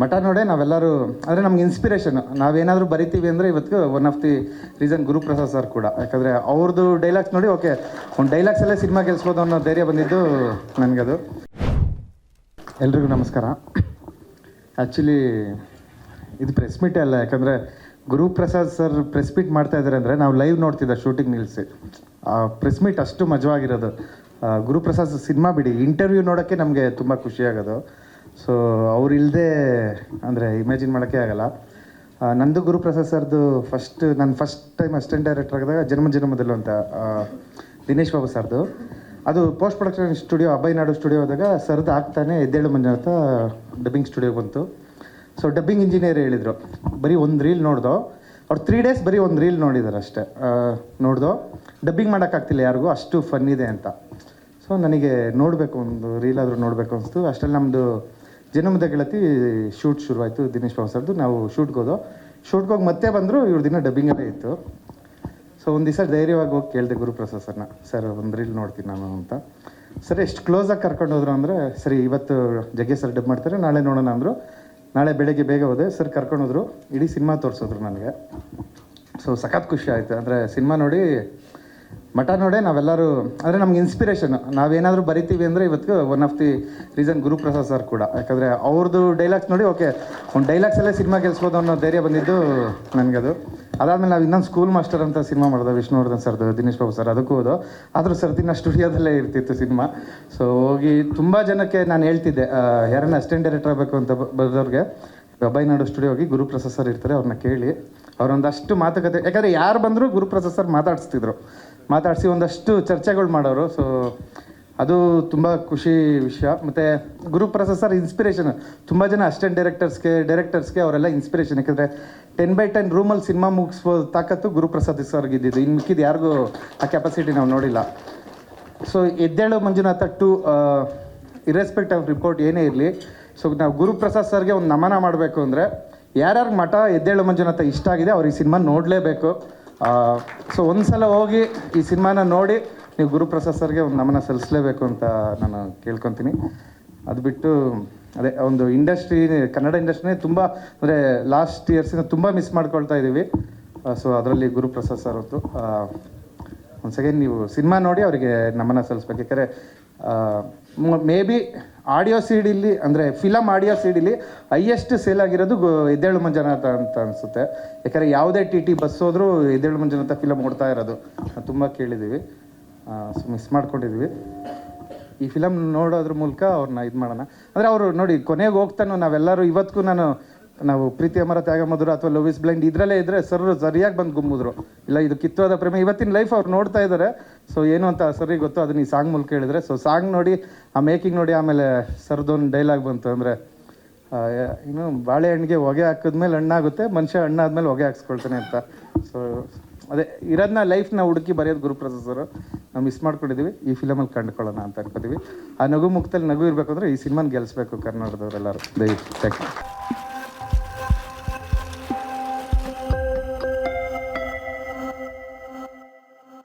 ಮಠ ನೋಡೇ ನಾವೆಲ್ಲರೂ, ಅಂದರೆ ನಮ್ಗೆ ಇನ್ಸ್ಪಿರೇಷನ್ ನಾವೇನಾದರೂ ಬರಿತೀವಿ ಅಂದರೆ ಇವತ್ತು one of the reason Guruprasad sir ಕೂಡ. ಯಾಕಂದರೆ ಅವ್ರದ್ದು ಡೈಲಾಗ್ಸ್ ನೋಡಿ ಓಕೆ ಒಂದು ಡೈಲಾಗ್ಸಲ್ಲೇ ಸಿನಿಮಾ ಗೆಲ್ಸ್ಬೋದು ಅನ್ನೋ ಧೈರ್ಯ ಬಂದಿದ್ದು ನನಗದು. ಎಲ್ರಿಗೂ ನಮಸ್ಕಾರ. ಆ್ಯಕ್ಚುಲಿ ಇದು ಪ್ರೆಸ್ ಮೀಟೇ ಅಲ್ಲ, ಯಾಕಂದರೆ ಗುರುಪ್ರಸಾದ್ ಸರ್ ಪ್ರೆಸ್ ಮೀಟ್ ಮಾಡ್ತಾ ಇದ್ದಾರೆ ಅಂದರೆ ನಾವು ಲೈವ್ ನೋಡ್ತಿದ್ದ ಶೂಟಿಂಗ್ ನಿಲ್ಲಿಸಿ ಆ ಪ್ರೆಸ್ ಮೀಟ್ ಅಷ್ಟು ಮಜವಾಗಿರೋದು. ಗುರುಪ್ರಸಾದ್ ಸಿನಿಮಾ ಬಿಡಿ ಇಂಟರ್ವ್ಯೂ ನೋಡೋಕ್ಕೆ ನಮಗೆ ತುಂಬ ಖುಷಿಯಾಗೋದು ಸೊ ಅವ್ರು ಇಲ್ಲದೆ ಅಂದರೆ ಇಮ್ಯಾಜಿನ್ ಮಾಡೋಕ್ಕೆ ಆಗಲ್ಲ. ನಂದು ಗುರುಪ್ರಸಾದ್ ಸರ್ದು ಫಸ್ಟ್ ನಾನು ಫಸ್ಟ್ ಟೈಮ್ ಅಸಿಸ್ಟೆಂಟ್ ಡೈರೆಕ್ಟರ್ ಆಗಿದಾಗ ಜನ್ಮ ಜನ್ಮದಲ್ಲೂ ಅಂತ ದಿನೇಶ್ ಬಾಬು ಸರ್ದು. ಅದು ಪೋಸ್ಟ್ ಪ್ರೊಡಕ್ಷನ್ ಸ್ಟುಡಿಯೋ ಅಭಯನಾಡು ಸ್ಟುಡಿಯೋ ಹೋದಾಗ ಸರ್ದು ಆಗ್ತಾನೆ ಎದ್ದೇಳು ಅಂತ ಡಬ್ಬಿಂಗ್ ಸ್ಟುಡಿಯೋ ಬಂತು. ಸೊ ಡಬ್ಬಿಂಗ್ ಇಂಜಿನಿಯರ್ ಹೇಳಿದರು. ಬರೀ ಒಂದು ರೀಲ್ ನೋಡ್ದೋ, ಅವ್ರು ತ್ರೀ ಡೇಸ್ ಬರೀ ಒಂದು ರೀಲ್ ನೋಡಿದ್ದಾರೆ ಅಷ್ಟೇ. ನೋಡ್ದೋ ಡಬ್ಬಿಂಗ್ ಮಾಡೋಕ್ಕಾಗ್ತಿಲ್ಲ ಯಾರಿಗೂ, ಅಷ್ಟು ಫನ್ ಇದೆ ಅಂತ. ಸೊ ನನಗೆ ನೋಡಬೇಕು ಒಂದು ರೀಲ್ ಆದರೂ ನೋಡಬೇಕು ಅನಿಸ್ತು. ಅಷ್ಟರಲ್ಲಿ ನಮ್ಮದು ಜನ್ಮದ ಗೆಳತಿ ಶೂಟ್ ಶುರುವಾಯಿತು ದಿನೇಶ್ ಬಾಬು ಸರ್ದು. ನಾವು ಶೂಟ್ಗೆ ಹೋದೋ. ಶೂಟ್ಗೆ ಹೋಗಿ ಮತ್ತೆ ಬಂದರು, ಇವ್ರ ದಿನ ಡಬ್ಬಿಂಗಲ್ಲೇ ಇತ್ತು. ಸೊ ಒಂದು ದಿವಸ ಧೈರ್ಯವಾಗಿ ಹೋಗಿ ಕೇಳಿದೆ ಗುರುಪ್ರಸಾದ್ ಸರ್ನ. ಸರ್, ಒಂದು ರೀಲ್ ನೋಡ್ತೀನಿ ನಾನು ಅಂತ. ಸರ್, ಎಷ್ಟು ಕ್ಲೋಸಾಗಿ ಕರ್ಕೊಂಡು ಹೋದ್ರು ಅಂದರೆ, ಸರಿ, ಇವತ್ತು ಜಗ್ಗೆ ಸರ್ ಡಬ್ ಮಾಡ್ತಾರೆ, ನಾಳೆ ನೋಡೋಣ ಅಂದರು. ನಾಳೆ ಬೆಳಗ್ಗೆ ಬೇಗ ಹೋದೆ. ಸರ್, ಕರ್ಕೊಂಡು ಹೋದ್ರು. ಇಡೀ ಸಿನಿಮಾ ತೋರಿಸಿದ್ರು ನನಗೆ. ಸೊ ಸಖತ್ ಖುಷಿ ಆಯಿತು. ಅಂದರೆ, ಸಿನಿಮಾ ನೋಡಿ ಮಠ ನೋಡೇ ನಾವೆಲ್ಲರೂ, ಅಂದರೆ ನಮ್ಗೆ ಇನ್ಸ್ಪಿರೇಷನ್ ನಾವೇನಾದರೂ ಬರಿತೀವಿ ಅಂದರೆ ಇವತ್ತು one of the reason Guruprasad sir ಕೂಡ. ಯಾಕಂದರೆ ಅವ್ರದ್ದು ಡೈಲಾಗ್ಸ್ ನೋಡಿ ಓಕೆ ಒಂದು ಡೈಲಾಗ್ಸಲ್ಲೇ ಸಿನಿಮಾ ಗೆಲ್ಸ್ಬೋದು ಅನ್ನೋ ಧೈರ್ಯ ಬಂದಿದ್ದು ನನಗದು. ಅದಾದಮೇಲೆ ನಾವು ಇನ್ನೊಂದು ಸ್ಕೂಲ್ ಮಾಸ್ಟರ್ ಅಂತ ಸಿನಿಮಾ ಮಾಡಿದೆ ವಿಷ್ಣುವರ್ಧನ್ ಸರ್ದು, ದಿನೇಶ್ ಬಾಬು ಸರ್ ಅದಕ್ಕೂ ಹೋದೋ. ಆದರೂ ಸರ್ ದಿನ ಸ್ಟುಡಿಯೋದಲ್ಲೇ ಇರ್ತಿತ್ತು ಸಿನಿಮಾ ಸೊ ಹೋಗಿ ತುಂಬ ಜನಕ್ಕೆ ನಾನು ಹೇಳ್ತಿದ್ದೆ ಯಾರನ್ನ ಅಸಿಸ್ಟೆಂಟ್ ಡೈರೆಕ್ಟರ್ ಆಗಬೇಕು ಅಂತ ಬರೋರಿಗೆ ಸ್ಟುಡಿಯೋ ಹೋಗಿ ಗುರುಪ್ರಸಾದ್ ಸರ್ ಇರ್ತಾರೆ ಅವ್ರನ್ನ ಕೇಳಿ. ಅವರೊಂದಷ್ಟು ಮಾತುಕತೆ, ಯಾಕಂದರೆ ಯಾರು ಬಂದರೂ ಗುರುಪ್ರಸಾದ್ ಸರ್ ಮಾತಾಡಿಸ್ತಿದ್ರು. ಮಾತಾಡಿಸಿ ಒಂದಷ್ಟು ಚರ್ಚೆಗಳು ಮಾಡೋರು. ಸೊ ಅದು ತುಂಬ ಖುಷಿ ವಿಷಯ. ಮತ್ತು ಗುರುಪ್ರಸಾದ್ ಸರ್ ಇನ್ಸ್ಪಿರೇಷನ್ ತುಂಬ ಜನ ಅಸಿಸ್ಟೆಂಟ್ ಡೈರೆಕ್ಟರ್ಸ್ಗೆ ಡೈರೆಕ್ಟರ್ಸ್ಗೆ ಅವರೆಲ್ಲ ಇನ್ಸ್ಪಿರೇಷನ್ ಯಾಕಂದರೆ ಟೆನ್ ಬೈ ಟೆನ್ ರೂಮಲ್ಲಿ ಸಿನಿಮಾ ಮುಗಿಸ್ಬೋದು ತಾಕತ್ತು ಗುರುಪ್ರಸಾದ್ ಸರ್ಗೆ ಇದ್ದಿದ್ದು. ಇನ್ನು ಮಿಕ್ಕಿದ್ದು ಯಾರಿಗೂ ಆ ಕೆಪಾಸಿಟಿ ನಾವು ನೋಡಿಲ್ಲ. So Eddelu Manjunatha to irrespective of report ಏನೇ ಇರಲಿ. ಸೊ ನಾವು ಗುರುಪ್ರಸಾದ್ ಸರ್ಗೆ ಒಂದು ನಮನ ಮಾಡಬೇಕು ಅಂದರೆ ಯಾರ್ಯಾರು ಮಠ ಎದ್ದೇಳು ಮಂಜುನಾಥ ಇಷ್ಟ ಆಗಿದೆ ಅವ್ರಿಗೆ ಸಿನಿಮಾ ನೋಡಲೇಬೇಕು. ಸೊ ಒಂದು ಸಲ ಹೋಗಿ ಈ ಸಿನಿಮಾನ ನೋಡಿ ನೀವು ಗುರುಪ್ರಸಾದ್ ಸರ್ಗೆ ಒಂದು ನಮನ ಸಲ್ಲಿಸಲೇಬೇಕು ಅಂತ ನಾನು ಕೇಳ್ಕೊತೀನಿ. ಅದು ಬಿಟ್ಟು ಅದೇ ಒಂದು ಇಂಡಸ್ಟ್ರಿ, ಕನ್ನಡ ಇಂಡಸ್ಟ್ರಿನೇ ತುಂಬ ಅಂದರೆ ಲಾಸ್ಟ್ ಇಯರ್ಸಿಂದ ತುಂಬ ಮಿಸ್ ಮಾಡ್ಕೊಳ್ತಾ ಇದ್ದೀವಿ ಸೊ ಅದರಲ್ಲಿ ಗುರುಪ್ರಸಾದ್ ಸರ್ ಹೊತ್ತು ಒಂದು ಸೆಕೆಂಡ್ ನೀವು ಸಿನಿಮಾ ನೋಡಿ ಅವರಿಗೆ ನಮನ ಸಲ್ಲಿಸ್ಬೇಕು. ಯಾಕಂದರೆ ಮೇ ಬಿ ಆಡಿಯೋ ಸೀಡಿಲಿ, ಅಂದರೆ ಫಿಲಮ್ ಆಡಿಯೋ ಸೀಡಿಲಿ ಹೈಯೆಸ್ಟ್ ಸೇಲ್ ಆಗಿರೋದು ಎದ್ದೇಳು ಮಂಜುನಾಥ ಅಂತ ಅನಿಸುತ್ತೆ. ಯಾಕಂದರೆ ಯಾವುದೇ ಟಿ ಟಿ ಬಸ್ ಹೋದರೂ ಎದ್ದೇಳು ಮಂಜುನಾಥ ಫಿಲಮ್ ಓಡ್ತಾ ಇರೋದು. ತುಂಬ ಕೇಳಿದ್ದೀವಿ ಸೊ ಮಿಸ್ ಮಾಡ್ಕೊಂಡಿದ್ದೀವಿ ಈ ಫಿಲಮ್ ನೋಡೋದ್ರ ಮೂಲಕ ಅವ್ರನ್ನ ಇದು ಮಾಡೋಣ. ಅಂದರೆ ಅವರು ನೋಡಿ, ಕೊನೆಗೆ ಹೋಗ್ತಾನು ನಾವೆಲ್ಲರೂ ಇವತ್ತಿಗೂ ನಾನು ನಾವು ಪ್ರೀತಿ ಅಮರ ತ್ಯಾಗ ಮಧುರ ಅಥವಾ ಲವ್ ಇಸ್ ಬ್ಲೈಂಡ್ ಇದರಲ್ಲೇ ಇದ್ರೆ ಸರ್ ಸರಿಯಾಗಿ ಬಂದು ಗುಮ್ಮಿದ್ರು. ಇಲ್ಲ, ಇದು ಕಿತ್ತೋದ ಪ್ರೇಮ. ಇವತ್ತಿನ ಲೈಫ್ ಅವ್ರು ನೋಡ್ತಾ ಇದ್ದಾರೆ ಸೊ ಏನು ಅಂತ ಸರಿ ಗೊತ್ತು, ಅದನ್ನ ಈ ಸಾಂಗ್ ಮೂಲಕ ಹೇಳಿದ್ರೆ. ಸೊ ಸಾಂಗ್ ನೋಡಿ, ಆ ಮೇಕಿಂಗ್ ನೋಡಿ ಆಮೇಲೆ ಸರ್ದೊಂದು ಡೈಲಾಗ್ ಬಂತು ಅಂದರೆ ಇನ್ನು ಬಾಳೆಹಣ್ಣಿಗೆ ಹೊಗೆ ಹಾಕಿದ್ಮೇಲೆ ಹಣ್ಣಾಗುತ್ತೆ, ಮನುಷ್ಯ ಹಣ್ಣಾದ್ಮೇಲೆ ಹೊಗೆ ಹಾಕ್ಸ್ಕೊಳ್ತಾನೆ ಅಂತ. ಸೊ ಅದೇ ಇರೋದನ್ನ ಲೈಫ್ನ ಹುಡುಕಿ ಬರೆಯೋದು ಗುರುಪ್ರಸಾದ್ ಸರ್. ನಾವು ಮಿಸ್ ಮಾಡ್ಕೊಂಡಿದ್ದೀವಿ ಈ ಫಿಲಮಲ್ಲಿ ಕಂಡುಕೊಳ್ಳೋಣ ಅಂತ ಅನ್ಕೋತೀವಿ ಆ ನಗು ಮುಖದಲ್ಲಿ ನಗು ಇರಬೇಕು ಅಂದರೆ ಈ ಸಿನಿಮಾನ ಗೆಲ್ಲಿಸ್ಬೇಕು ಕನ್ನಡದವರೆಲ್ಲರೂ ದಯವಿಟ್ಟು ಥ್ಯಾಂಕ್ ಯು